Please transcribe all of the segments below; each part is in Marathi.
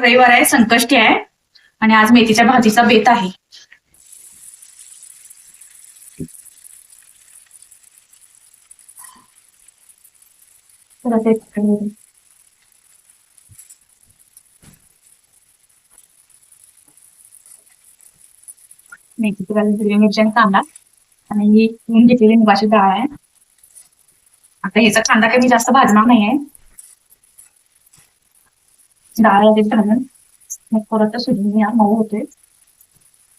रविवार आहे संकष्टी आहे आणि आज मेथीच्या भाजीचा बेत आहे. मेथीची भाजी हिरवी मिरची आणि कांदा आणि ही घेतलेली मुगाची डाळ आहे. आता ह्याचा कांदा काही मी जास्त भाजणार नाहीये. डाळ लगेच घालून मग परत शिजून या मऊ होते.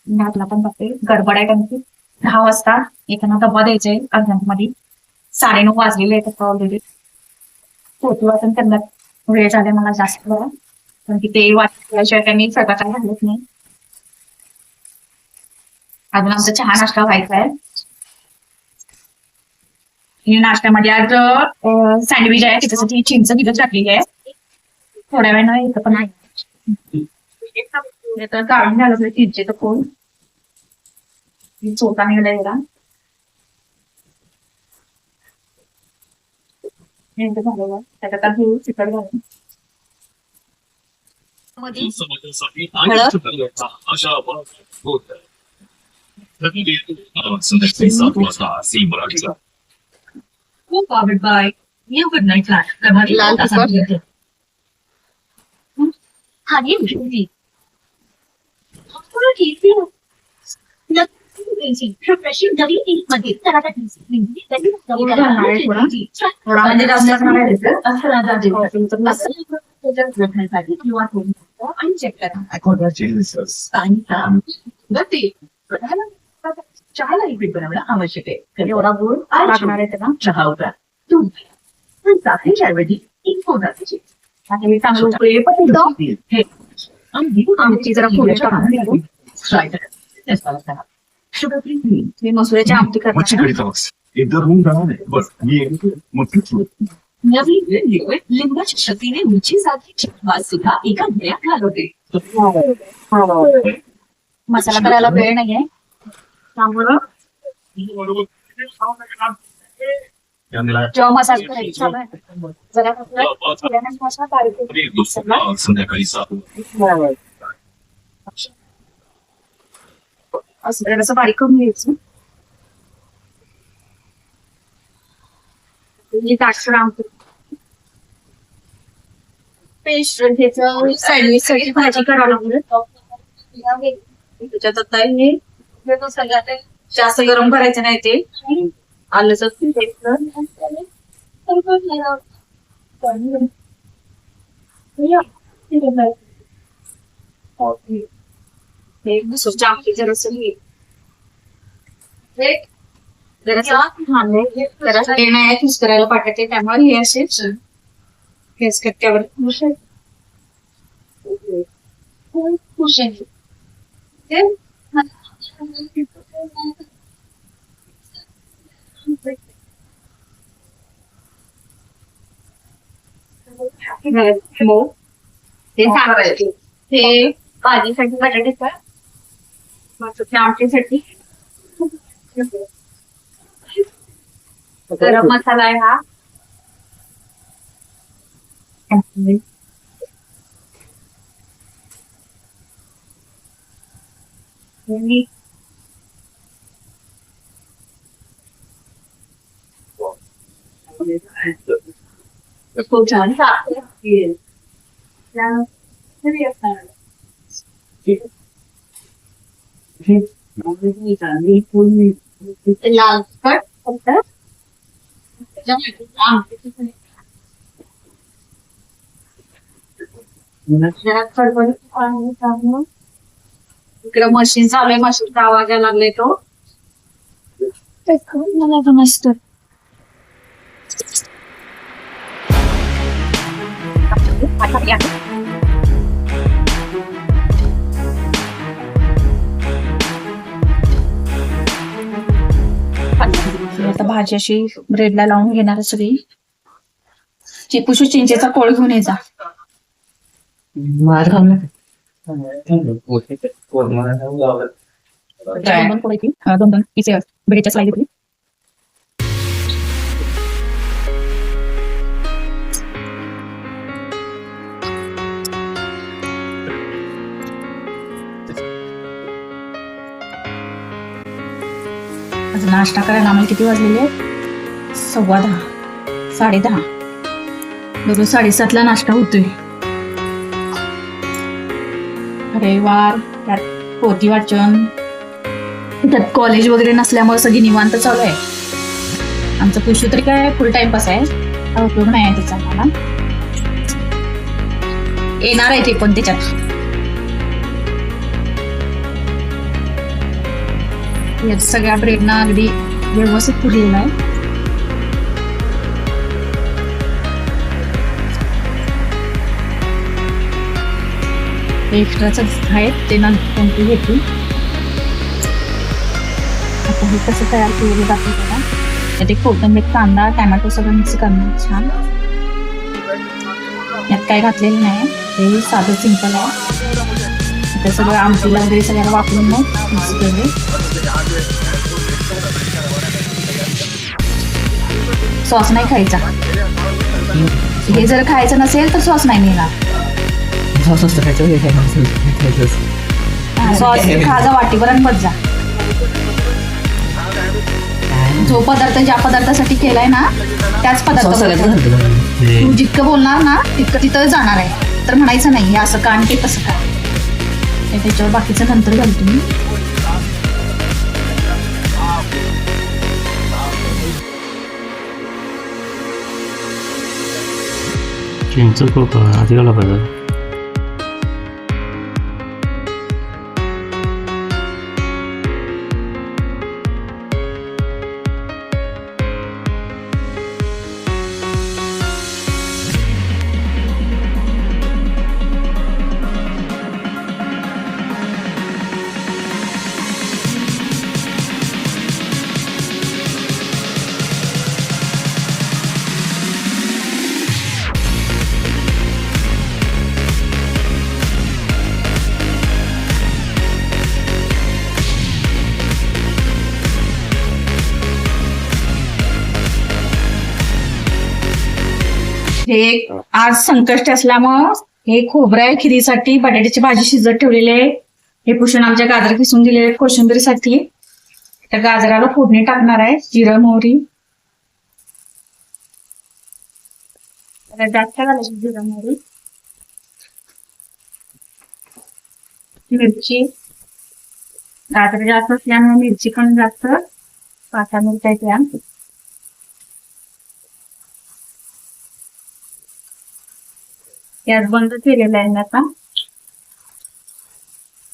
भाजला पण बघते गडबड आहे कारण की दहा वाजता एकांना डब्बा द्यायचा आहे अर्ध्यांमध्ये साडेनऊ वाजलेले आहेत आता ऑलरेडी पोहोचू वाचून त्यांना वेळ झाले मला जास्त वेळा कारण की ते वाचल्याशिवाय काही मी काय घालत नाही. अजून आमचा चहा नाश्ता व्हायचा आहे. नाश्त्यामध्ये आज सँडविच आहे. त्याच्यासाठी चिंच भिजत टाकलेली आहे. थोड्या वेळानं इथं पण आहे हे तर काढून घालत चिंचेचं कोण? चोथा निघाला जरा. हे इथं झालेलं आहे. त्याच्यात आता चिकट घालून मध्ये समाजासाठी आणि अशा आपण होत संध्याकाळी सात हा ये विष्णुजी मध्ये चहाला लिक्विड बनवणं आवश्यक आहे एवढा गुळ चहा होता दूध पण साखरेच्या ऐवजी एक पोटाची आणि मी चांगलं उकळी पण आमची जरा मसुऱ्याची आमटी एकदा आहे. बस मी एक नवीन लिंबाच्या शक्तीने मिरची सारखी वास सुद्धा एका गिळ्यात घालवते. मसाला करायला वेळ नाहीये. त्यामुळं संध्याकाळी असं बारीक करून घ्यायचं. पेस्ट त्याचं सँडविच साठी भाजी करावं लागलं. त्याच्यात आता हे तो सगळं आता जास्त गरम करायचं नाही ते. आलं हे मसूरच्या आमटी जरासं जरा करायला पाठवते त्यामुळे हे असे फेस कट्ट्यावर खुश आहे आहे ते सांगायचे हे भाजीसाठी बटाट्याचा मसूरच्या आमटीसाठी गरम मसाला आहे हा आणि खूप पाणी इकडं मशीन चालू आहे मशीनचा आवाज यायला लागलाय तो. मला मस्त आता भाजी अशी ब्रेडला लावून घेणार आहे सगळी. चिपूशी चिंचेचा कोळ घेऊन यायचा दोन दोन कोळी दोन दोन पिसे ब्रेडच्या स्लाइड नाश्ता करायला आम्हाला किती वाजलेले? सव्वा दहा. साडे दहा. दररोज साडेसातला नाश्ता होतोय. रविवार त्यात पोथी वाचन त्यात कॉलेज वगैरे नसल्यामुळे सगळी निवांत चालू आहे. आमचं पुशू तरी काय फुल टाइमपास आहे. उपयोग नाही आहे त्याचा मला येणार आहे ते पण त्याच्यात. या सगळ्या प्रेरणा अगदी व्यवस्थित पुरलेलं आहे. एक्स्ट्राचं आहेत ते नंतर कोणते घेतील. आता हे कसं तयार केलेलं जातं त्याला त्यात एक कोथिंबीर कांदा टॅमॅटो सगळं मिक्स करणार छान. यात काय घातलेलं नाही हे साधं सिंपल आहे. ते सगळं आमटीला वगैरे सगळ्याला वापरून मग मिक्स केले सॉस नाही खायचा. हे जर खायचं नसेल तर सॉस नाही मिळणार. सॉस असतं खायचं हे खायचं सॉस खाजा वाटीभरात बस जा. जो पदार्थ ज्या पदार्थासाठी केलाय ना त्याच पदार्थ जितकं बोलणार ना तितकं तिथं जाणार आहे. तर म्हणायचं नाही असं का आणि ते तसं का? हे त्याच्यावर बाकीचं नंतर घालतो मी. चिंच खूप आधी घाला पाहिजे हे आज संकष्ट असल्यामुळं हे खोबऱ्या आहे खिरीसाठी बटाट्याची भाजी शिजत ठेवलेली आहे. हे पुसून आमच्या गाजर किसून दिलेले कोशिंबीरीसाठी. त्या गाजराला फोडणी टाकणार आहे जिरं मोहरी. जास्त घालायची जिरं मोहरी. मिरची. गाजर जास्त असल्यामुळे मिरची पण जास्त पाच मिरच्या गॅस बंद केलेला आहे ना आता.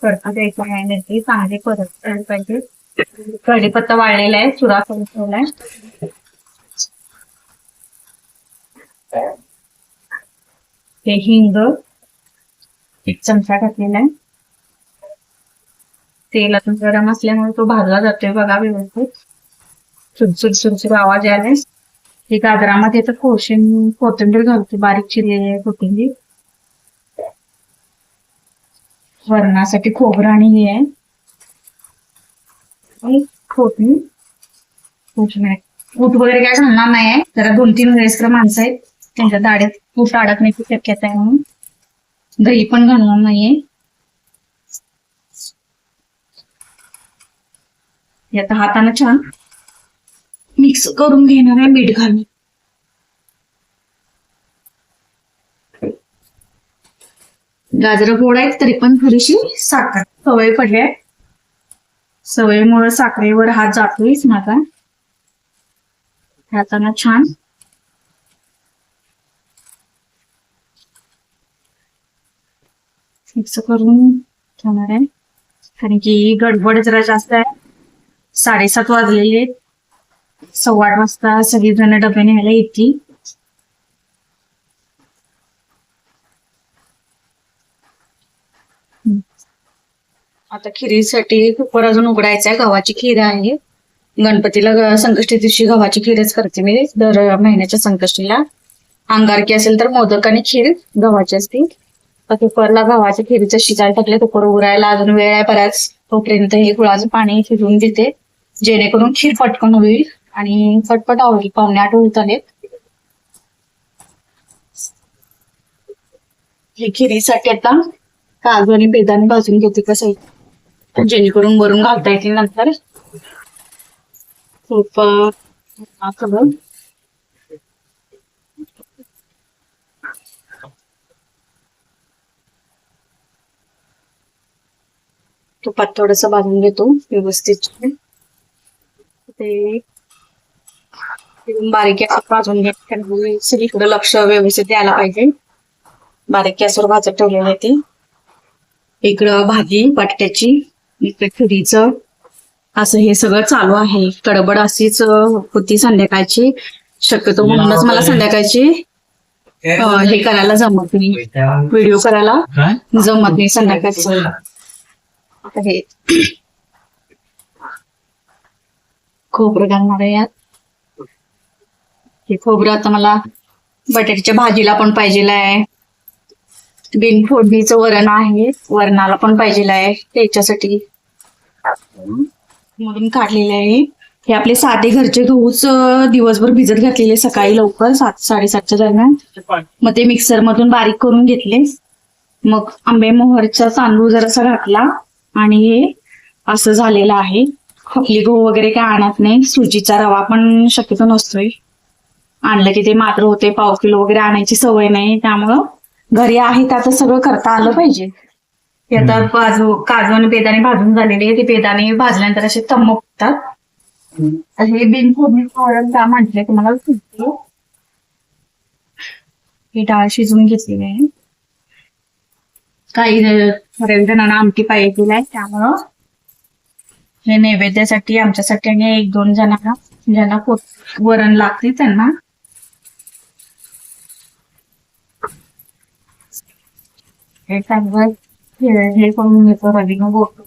परत द्यायचा आहे नाही चांगले परत पाहिजे. कढीपत्ता वाळलेला आहे चुरा करून ठेवलाय. हे हिंग एक चमचा घातलेला आहे. तेलातून गरम असल्यामुळे तो भाजला जातोय बघा व्यवस्थित. सुरसुर सुरसुर आवाज आलाय हे गाजरामध्ये तर कोशिंब कोथिंबीर घालते बारीक चिरलेली आहे कोथिंबीर. वरणासाठी खोबरं आणि हे आहे. आणि फोडणी. कूट वगैरे काय घालणार नाही आहे. जरा दोन तीन वयस्कर माणसं आहेत. त्यांच्या दाड्यात कूट अडकण्याची शक्यता आहे म्हणून. दही पण घालणार नाहीये हे आता हाताने छान मिक्स करून घेणार आहे मीठ घालून. गाजर गोड आहेत तरी पण थोडीशी साखर. सवय पडली आहे. सवयीमुळे साखरेवर हात जातोयच माझा. हाताना छान. मिक्स करून ठेवणार आहे. कारण की गडबड जरा जास्त आहे. साडेसात वाजलेले आहेत. सव्वा आठ वाजता सगळीजण डबे न्यायला येतील. आता खिरीसाठी कुकर अजून उघडायचा आहे गव्हाची खीर आहे. गणपतीला संकष्टी दिवशी गव्हाची खीरच करते मी दर महिन्याच्या संकष्टीला. अंगारकी असेल तर मोदक आणि खीर गव्हाची असते. आता कुकरला गव्हाच्या खिरीचं शिजायला टाकले कुकर उघडायला अजून वेळ आहे बऱ्याच तोपर्यंत हे गुळाचं पाणी शिजवून देते. जेणेकरून खीर पटकन होईल. आणि फटफट आवडेल पाहुणे आठ होत हे खिरीसाठी आता काजू आणि बेदाणे भाजून घेते कसं जेणेकरून वरून घालता येतील नंतर. खूप सगळं तुपात थोडस भाजून घेतो व्यवस्थित. ते बारीक गॅसवर भाजून सगळीकडे लक्ष व्यवस्थित द्यायला पाहिजे. बारीक गॅसवर भाजत ठेवलेलं ते. इकडं भाजी बटाट्याची इकडे खुरीचं असं हे सगळं चालू आहे. गडबड अशीच होती संध्याकाळची. शक्यतो म्हणूनच मला संध्याकाळची हे करायला जमत नाही. व्हिडिओ करायला जमत नाही संध्याकाळचं. हे खोबरं घालणार आहे यात. हे खोबरं आता मला बटाट्याच्या भाजीला पण पाहिजे आहे. बिन फोडणीचं वरण आहे. वरणाला पण पाहिजे आहे. त्याच्यासाठी मधून काढलेले आहे. हे आपले साधे घरचे गहूच दिवसभर भिजत घातलेले सकाळी लवकर सात साडेसातच्या दरम्यान. मग ते मिक्सर मधून बारीक करून घेतले. मग आंबे मोहरचा तांदूळ जरासा घातला आणि हे असं झालेलं आहे. खपली गहू वगैरे काय आणत नाही. सुजीचा रवा पण शक्यतो नसतोय. आणलं की ते मात्र होते पाव किलो वगैरे आणायची सवय नाही त्यामुळं घरी आहे त्याचं सगळं करता आलं पाहिजे. आता काजू काजू आणि बेदाणे भाजून झालेले आहे. ते बेदाणे भाजल्यानंतर असे चमकतात हे बिन फोडणी वरण का म्हटले तुम्हाला ही डाळ शिजवून घेतलेली आहे. काही बऱ्याच जणांना आमटी पाहिजे आहे त्यामुळं हे नैवेद्यासाठी आमच्यासाठी आणि एक दोन जणांना ज्यांना वरण लागते त्यांना हे चांगलं हे करून घेतो रवीनं बोट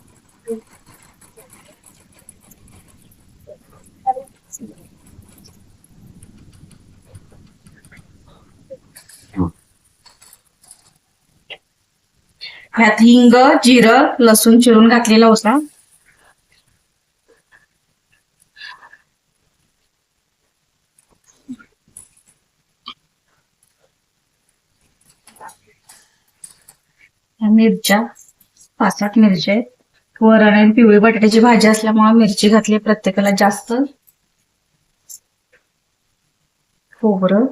ह्यात हिंग जिरं लसूण चिरून घातलेला होता. मिरच्या पाच सात मिरच्या आहेत. वरण आणि पिवळी बटाट्याची भाजी असल्यामुळे मिरची घातली प्रत्येकाला जास्त. खोबरं.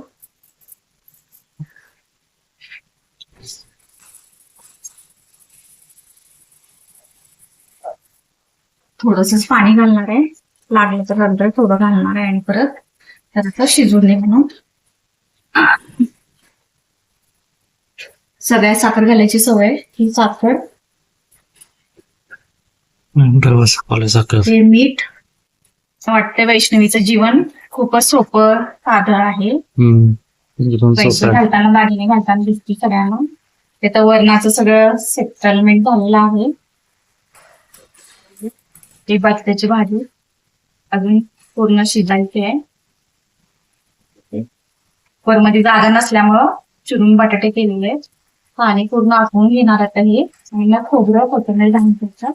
थोडंसंच पाणी घालणार आहे. लागलं तर नंतर थोडं घालणार आहे आणि परत त्याचा शिजून म्हणून. सगळ्यात साखर घालायची सवय. ही साखर. मीठ. असं वाटतंय वैष्णवीचं जीवन खूपच सोपं साधं आहे. पैसे आहे. घालताना दागिने घालताना दिसते सगळ्यांना. ते तर वरणाचं सगळं सेटलमेंट झालेलं आहे. ती बटाट्याची भाजी. अजून पूर्ण शिजायची आहे. वरमध्ये जागा नसल्यामुळं चिरून बटाटे केलेले आहेत. पाणी पूर्ण आटवून घेणार आता हे. आणि खोबरं कोथिंबीर घालून त्याच्यात.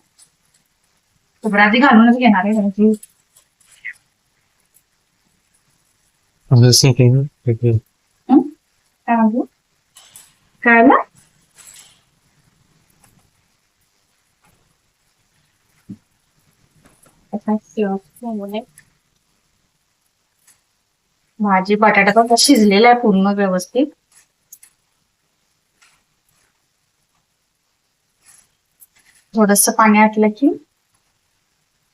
खोबरं आधी घालूनच घेणार आहे second. काय म्हणतो कळलं. भाजी बटाटा पण शिजलेला आहे पूर्ण व्यवस्थित. थोडस पाणी आटलं की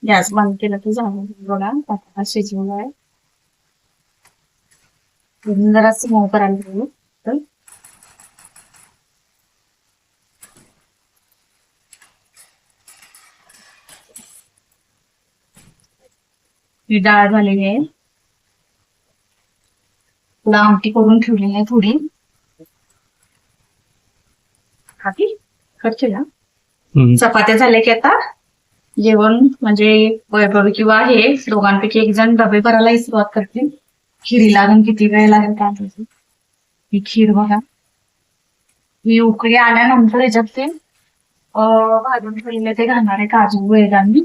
गॅस बंद केलं की झालं. बघा बटाटा शिजवला आहे. अजून जरा मऊ करायला तर ही डाळ झालेली आहे. तुला आमटी करून ठेवलेली आहे थोडी. खाती? करते ना. चपात्या झाल्या की आता? जेवण म्हणजे वैभव किंवा हे दोघांपैकी एक जण डबे भरायला सुरुवात करतील. खिरीला अजून किती वेळ लागेल काय ही खीर बघा. ही उकळी आल्यानंतर याच्यात ते भाजून ठेवलेले ते घालणार आहे काजू वेगांनी.